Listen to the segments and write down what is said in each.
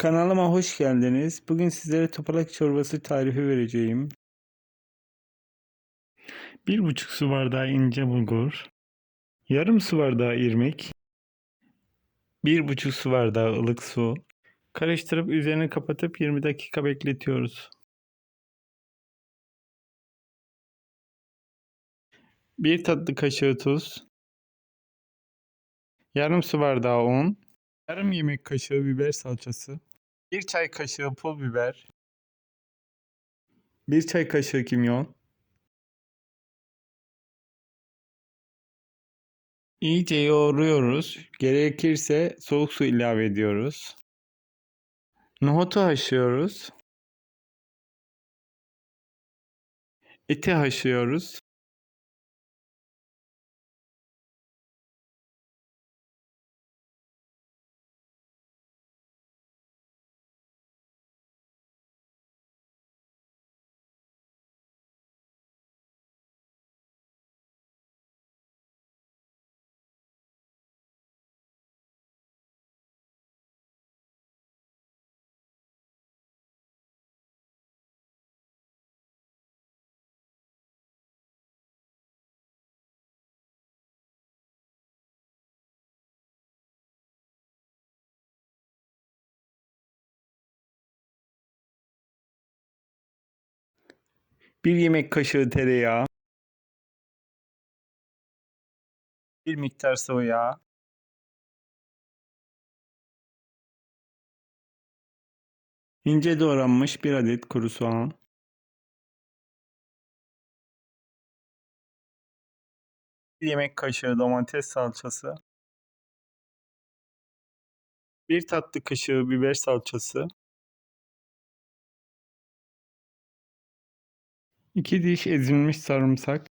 Kanalıma hoş geldiniz. Bugün sizlere topalak çorbası tarifi vereceğim. Bir buçuk su bardağı ince bulgur, yarım su bardağı irmik, bir buçuk su bardağı ılık su. Karıştırıp üzerini kapatıp 20 dakika bekletiyoruz. Bir tatlı kaşığı tuz, yarım su bardağı un, yarım yemek kaşığı biber salçası, bir çay kaşığı pul biber, bir çay kaşığı kimyon, İyice yoğuruyoruz. Gerekirse soğuk su ilave ediyoruz. Nohutu haşlıyoruz. Eti haşlıyoruz. Bir yemek kaşığı tereyağı. Bir miktar sıvı yağ. İnce doğranmış bir adet kuru soğan. Bir yemek kaşığı domates salçası. Bir tatlı kaşığı biber salçası. 2 diş ezilmiş sarımsak.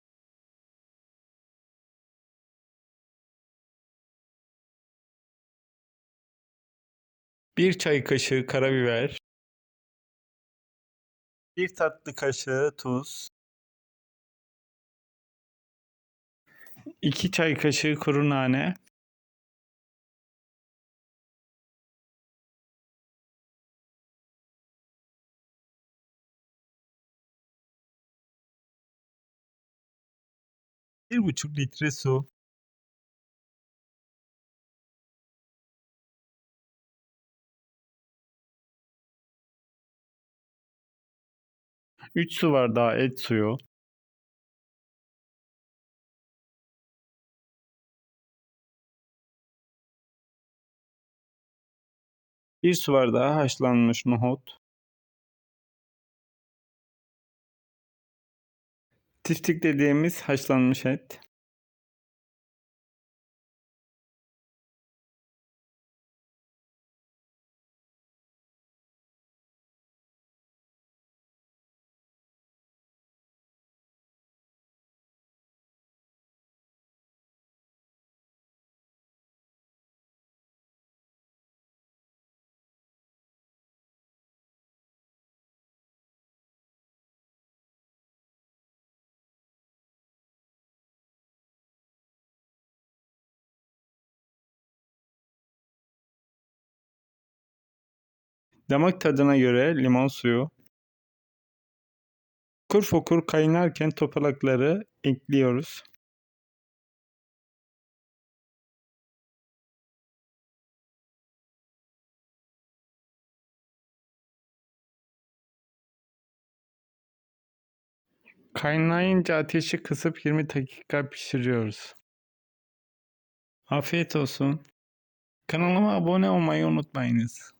Bir çay kaşığı karabiber. Bir tatlı kaşığı tuz. 2 çay kaşığı kuru nane. Bir buçuk litre su. Üç su bardağı et suyu. Bir su bardağı haşlanmış nohut. Tiftik dediğimiz haşlanmış et. Damak tadına göre limon suyu. Fokur fokur kaynarken topalakları ekliyoruz. Kaynayınca ateşi kısıp 20 dakika pişiriyoruz. Afiyet olsun. Kanalıma abone olmayı unutmayınız.